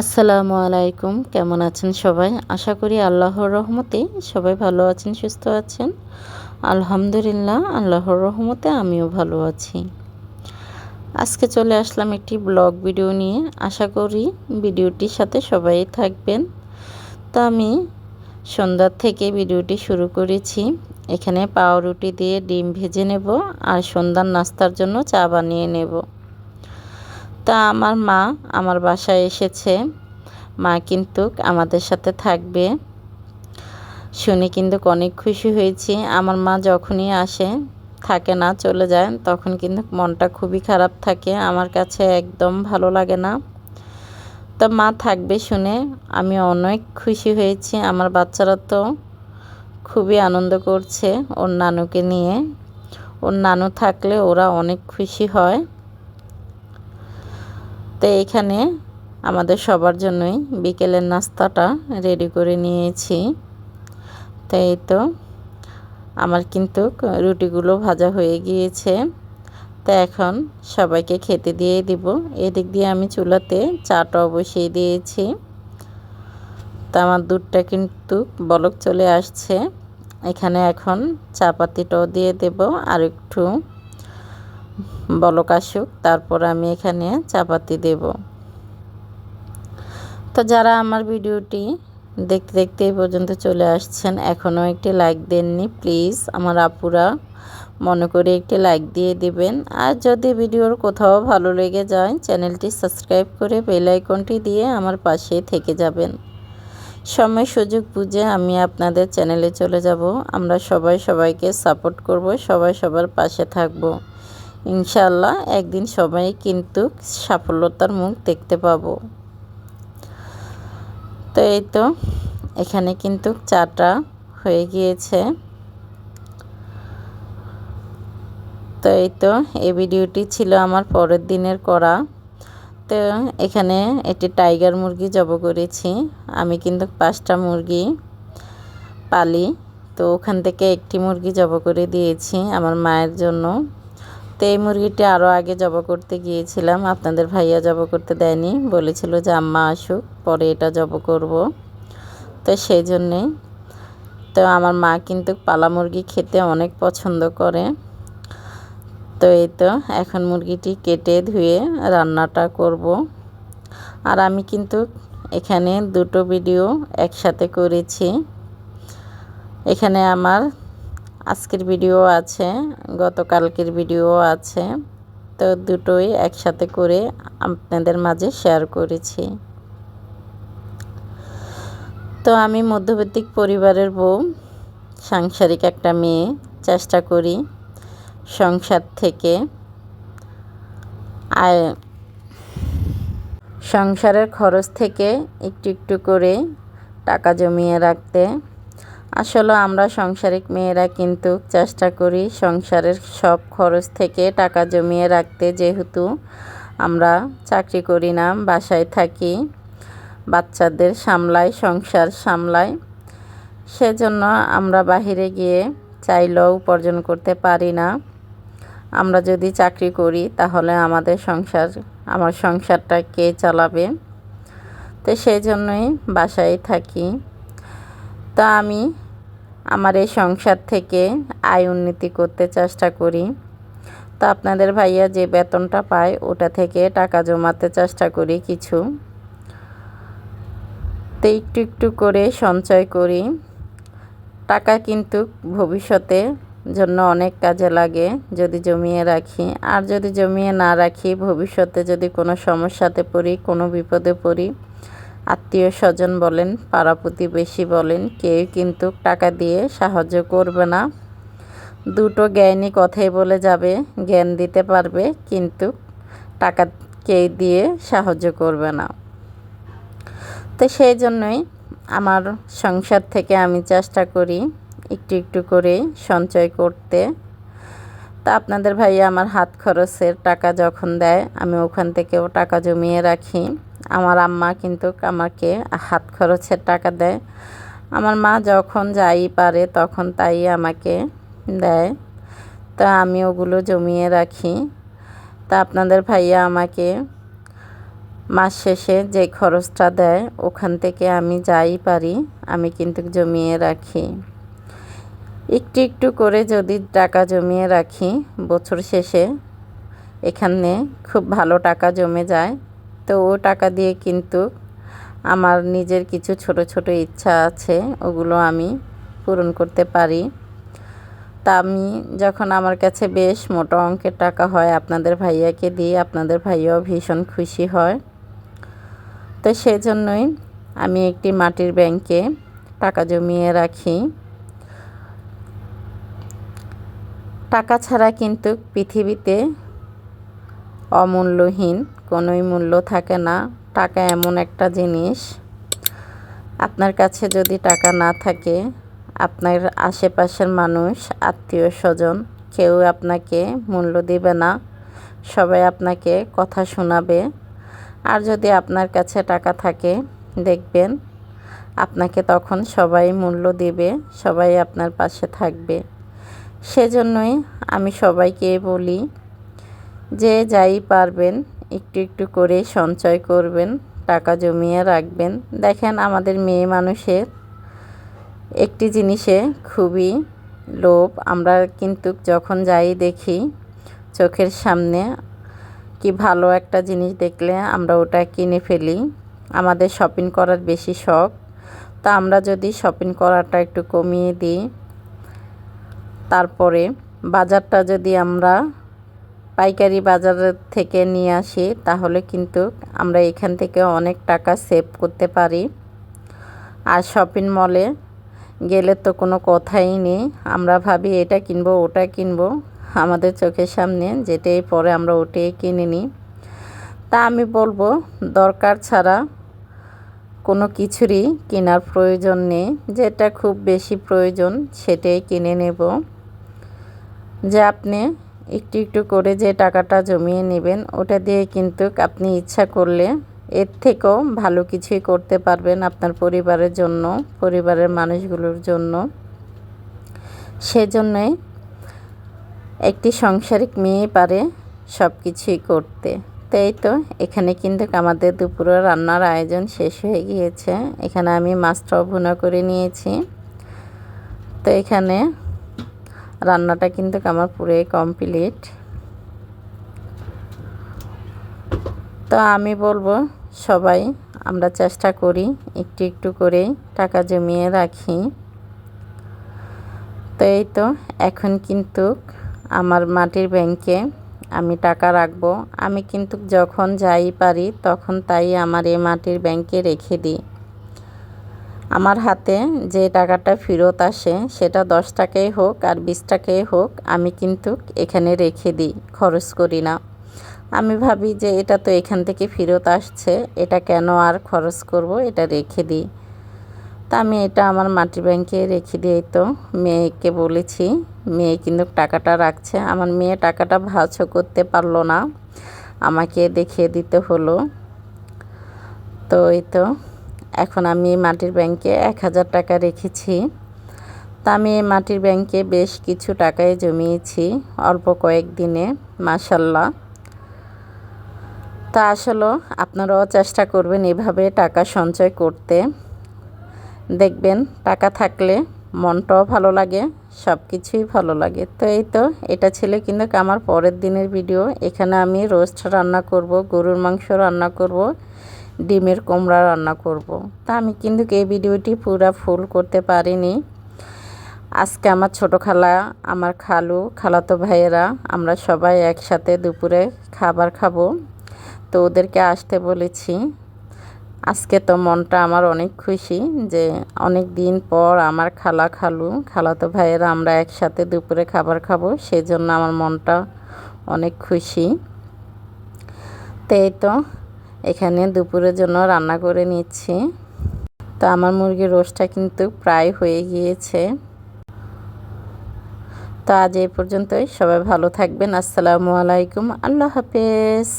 আসসালামু আলাইকুম, কেমন আছেন সবাই? আশা করি আল্লাহর রহমতে সবাই ভালো আছেন, সুস্থ আছেন। আলহামদুলিল্লাহ, আল্লাহর রহমতে আমিও ভালো আছি। আজকে চলে আসলাম একটি ব্লগ ভিডিও নিয়ে। আশা করি ভিডিওটির সাথে সবাই থাকবেন। তো আমি সন্ধ্যার থেকে ভিডিওটি শুরু করেছি। এখানে পাউরুটি দিয়ে ডিম ভেজে নেব আর সন্ধ্যার নাস্তার জন্য চা বানিয়ে নেব। তা আমার মা আমার বাসায় এসেছে। মা কিন্তু আমাদের সাথে থাকবে। শুনে কিন্তু অনেক খুশি হয়েছি। আমার মা যখনই আসে, থাকে না, চলে যায়, তখন কিন্তু মনটা খুবই খারাপ থাকে। আমার কাছে একদম ভালো লাগে না। তো মা থাকবে শুনে আমি অনেক খুশি হয়েছি। আমার বাচ্চারা তো খুবই আনন্দ করছে ওর নানুকে নিয়ে। ওর নানু থাকলে ওরা অনেক খুশি হয়। তো এখানে আমাদের সবার জন্যই বিকেলের নাস্তাটা রেডি করে নিয়েছি। তো এই তো আমার কিন্তু রুটিগুলো ভাজা হয়ে গিয়েছে। তো এখন সবাইকে খেতে দিয়ে দিব। এদিক দিয়ে আমি চুলাতে চাটাও বসিয়ে দিয়েছি। তো আমার দুধটা কিন্তু বলক চলে আসছে। এখানে এখন চা পাতিটাও দিয়ে দেব। আর একটু বলক আসুক, তারপর আমি এখানে চাপাতি দেব। তো যারা আমার ভিডিওটি দেখতে দেখতে এই পর্যন্ত চলে আসছেন এখনও একটি লাইক দেননি, প্লিজ আমার আপুরা মনে করে একটি লাইক দিয়ে দিবেন। আর যদি ভিডিওর কোথাও ভালো লেগে যায়, চ্যানেলটি সাবস্ক্রাইব করে বেল আইকনটি দিয়ে আমার পাশে থেকে যাবেন। সময় সুযোগ বুঝে আমি আপনাদের চ্যানেলে চলে যাব। আমরা সবাই সবাইকে সাপোর্ট করব, সবাই সবার পাশে থাকব। ইনশাল্লাহ একদিন সবাই কিন্তু সাফল্যতার মুখ দেখতে পাবো। তো এই তো, এখানে কিন্তু চাটা হয়ে গিয়েছে। তো এই তো, এই ভিডিওটি ছিল আমার পরের দিনের করা। তো এখানে একটি টাইগার মুরগি জব করেছি। আমি কিন্তু পাঁচটা মুরগি পালি। তো ওখান থেকে একটি মুরগি জব করে দিয়েছি আমার মায়ের জন্য। তো এই মুরগিটি আরও আগে জব করতে গিয়েছিলাম। আপনাদের ভাইয়া জব করতে দেয়নি। বলেছিল যে আম্মা আসুক, পরে এটা জব করব। তো সেই জন্যে। তো আমার মা কিন্তু পালা মুরগি খেতে অনেক পছন্দ করে। তো এই তো, এখন মুরগিটি কেটে ধুয়ে রান্নাটা করব। আর আমি কিন্তু এখানে দুটো ভিডিও একসাথে করেছি। এখানে আমার আজকের ভিডিও আছে, গতকালকের ভিডিও আছে। তো দুটোই একসাথে করে আপনাদের মাঝে শেয়ার করেছি। তো আমি মধ্যবর্তী পরিবারের বউ, সাংসারিক একটা মেয়ে, চেষ্টা করি সংসার থেকে আয়, সংসারের খরচ থেকে একটু একটু করে টাকা জমিয়ে রাখতে। আসলে আমরা সংসারিক মেয়েরা কিন্তু চেষ্টা করি সংসারের সব খরচ থেকে টাকা জমিয়ে রাখতে। যেহেতু আমরা চাকরি করি না, বাসায় থাকি, বাচ্চাদের সামলাই সংসার সামলাই সেজন্য আমরা বাহিরে গিয়ে চাইলেও উপার্জন করতে পারি না। আমরা যদি চাকরি করি তাহলে আমাদের সংসার, আমার সংসারটা কে চালাবে? তো সেই জন্যই বাসায় থাকি। তা আমি আমার এই সংসার থেকে আয় উন্নতি করতে চেষ্টা করি। তো আপনাদের ভাইয়া যে বেতনটা পায়, ওটা থেকে টাকা জমাতে চেষ্টা করি কিছু। তো একটু একটু করে সঞ্চয় করি। টাকা কিন্তু ভবিষ্যতে জন্য অনেক কাজে লাগে যদি জমিয়ে রাখি। আর যদি জমিয়ে না রাখি, ভবিষ্যতে যদি কোনো সমস্যাতে পড়ি, কোনো বিপদে পড়ি আত্মীয় স্বজন বলেন, পাড়া প্রতিবেশী বলেন, কেউ কিন্তু টাকা দিয়ে সাহায্য করবে না। দুটো জ্ঞানী কথাই বলে যাবে, জ্ঞান দিতে পারবে, কিন্তু টাকা কেউ দিয়ে সাহায্য করবে না। তো সেই জন্যই আমার সংসার থেকে আমি চেষ্টা করি একটু একটু করে সঞ্চয় করতে। তা আপনাদের ভাইয়া আমার হাত খরচের টাকা যখন দেয়, আমি ওখান থেকেও টাকা জমিয়ে রাখি। আমার আম্মা কিন্তু আমাকে হাত খরচের টাকা দেয়। আমার মা যখন যাই পারে তখন তাই আমাকে দেয়। তা আমি ওগুলো জমিয়ে রাখি। তা আপনাদের ভাইয়া আমাকে মাস শেষে যে খরচটা দেয়, ওখান থেকে আমি যাই পারি, আমি কিন্তু জমিয়ে রাখি। একটু একটু করে যদি টাকা জমিয়ে রাখি, বছর শেষে এখানে খুব ভালো টাকা জমে যায়। তো ও টাকা দিয়ে কিন্তু আমার নিজের কিছু ছোট ছোট ইচ্ছা আছে, ওগুলো আমি পূরণ করতে পারি। তা আমি যখন আমার কাছে বেশ মোটা অঙ্কের টাকা হয়, আপনাদের ভাইয়াকে দিই, আপনাদের ভাইয়াও ভীষণ খুশি হয়। তো সেই জন্যই আমি একটি মাটির ব্যাংকে টাকা জমিয়ে রাখি। টাকা ছাড়া কিন্তু পৃথিবীতে অমূল্যহীন, কোনোই মূল্য থাকে না। টাকা এমন একটা জিনিস। আপনার কাছে যদি টাকা না থাকে, আপনার আশেপাশের মানুষ, আত্মীয় স্বজন, কেউ আপনাকে মূল্য দিবে না। সবাই আপনাকে কথা শোনাবে। আর যদি আপনার কাছে টাকা থাকে, দেখবেন আপনাকে তখন সবাই মূল্য দিবে, সবাই আপনার পাশে থাকবে। সেজন্যই আমি সবাইকে বলি যে যাই পারবেন, একটু একটু করে সঞ্চয় করবেন, টাকা জমিয়ে রাখবেন। দেখেন আমাদের মেয়ে মানুষের একটি জিনিসে খুবই লোভ। আমরা কিন্তু যখন যাই দেখি চোখের সামনে কি ভালো একটা জিনিস দেখলে আমরা ওটা কিনে ফেলি। আমাদের শপিং করার বেশি শখ। তা আমরা যদি শপিং করাটা একটু কমিয়ে দিই, তারপরে বাজারটা যদি আমরা পাইকারি বাজার থেকে নিয়ে আসি, তাহলে কিন্তু আমরা এখান থেকে অনেক টাকা সেভ করতে পারি। আর শপিং মলে গেলে তো কোনো কথাই নেই, আমরা ভাবি এটা কিনবো, ওটা কিনবো। আমাদের চোখের সামনে যেটাই পরে আমরা ওটাই কিনে নিই। তা আমি বলব, দরকার ছাড়া কোনো কিছুরই কেনার প্রয়োজন নেই, যেটা খুব বেশি প্রয়োজন সেটাই কিনে নেব। যে আপনি একটু একটু করে যে টাকাটা জমিয়ে নেবেন, ওটা দিয়ে কিন্তু আপনি ইচ্ছা করলে এর থেকেও ভালো কিছুই করতে পারবেন আপনার পরিবারের জন্য, পরিবারের মানুষগুলোর জন্য। সেজন্যই একটি সংসারিক মেয়ে পারে সব কিছুই করতে। তাই তো, এখানে কিন্তু আমাদের দুপুরে রান্নার আয়োজন শেষ হয়ে গিয়েছে। এখানে আমি মাছটাও ভুনা করে নিয়েছি। তো এখানে রান্নাটা কিন্তু আমার পুরোই কমপ্লিট তো আমি বলব, সবাই আমরা চেষ্টা করি একটু একটু করে টাকা জমিয়ে রাখি। তো এই তো, এখন কিন্তু আমার মাটির ব্যাংকে আমি টাকা রাখব। আমি কিন্তু যখন যাই পারি, তখন তাই আমার এই মাটির ব্যাংকে রেখে দিই। আমার হাতে যে টাকাটা ফেরত আসে, সেটা দশ টাকাই হোক আর বিশ টাকাই হোক, আমি কিন্তু এখানে রেখে দিই, খরচ করি না। আমি ভাবি যে এটা তো এখান থেকে ফেরত আসছে, এটা কেন আর খরচ করব, এটা রেখে দিই। তা আমি এটা আমার মাটির ব্যাংকে রেখে দিই তো মেয়েকে বলেছি। মেয়ে কিন্তু টাকাটা রাখছে, আমার মেয়ে টাকাটা ভাঁজও করতে পারল না, আমাকে দেখিয়ে দিতে হলো। তো এই তো এখন আমি মাটির ব্যাংকে এক হাজার টাকা রেখেছি। তা আমি মাটির ব্যাংকে বেশ কিছু টাকায় জমিয়েছি অল্প কয়েকদিনে মাসাল্লাহ তা আসলে আপনারাও চেষ্টা করবেন এভাবে টাকা সঞ্চয় করতে। দেখবেন টাকা থাকলে মনটাও ভালো লাগে সব কিছুই ভালো লাগে। তো এই তো, এটা ছিল কিন্তু আমার পরের দিনের ভিডিও। এখানে আমি রোস্ট রান্না করব, গরুর মাংস রান্না করব। ডিমের কুমড়া রান্না করব। তা আমি কিন্তু এই ভিডিওটি পুরো ফুল করতে পারিনি। আজকে আমার ছোট খালা, আমার খালু, খালাতো ভাইয়েরা, আমরা সবাই একসাথে দুপুরে খাবার খাব। তো ওদেরকে আসতে বলেছি। আজকে তো মনটা আমার অনেক খুশি যে অনেক দিন পর আমার খালা, খালু, খালাতো ভাইয়েরা আমরা একসাথে দুপুরে খাবার খাব সেই জন্য আমার মনটা অনেক খুশি। তো এই তো এখানে দুপুরের জন্য রান্না করে নিচ্ছি। তো আমার মুরগির রোস্টটা কিন্তু প্রায় হয়ে গিয়েছে। তো আজ এই পর্যন্তই। সবাই ভালো থাকবেন। আসসালামু আলাইকুম। আল্লাহ হাফেজ।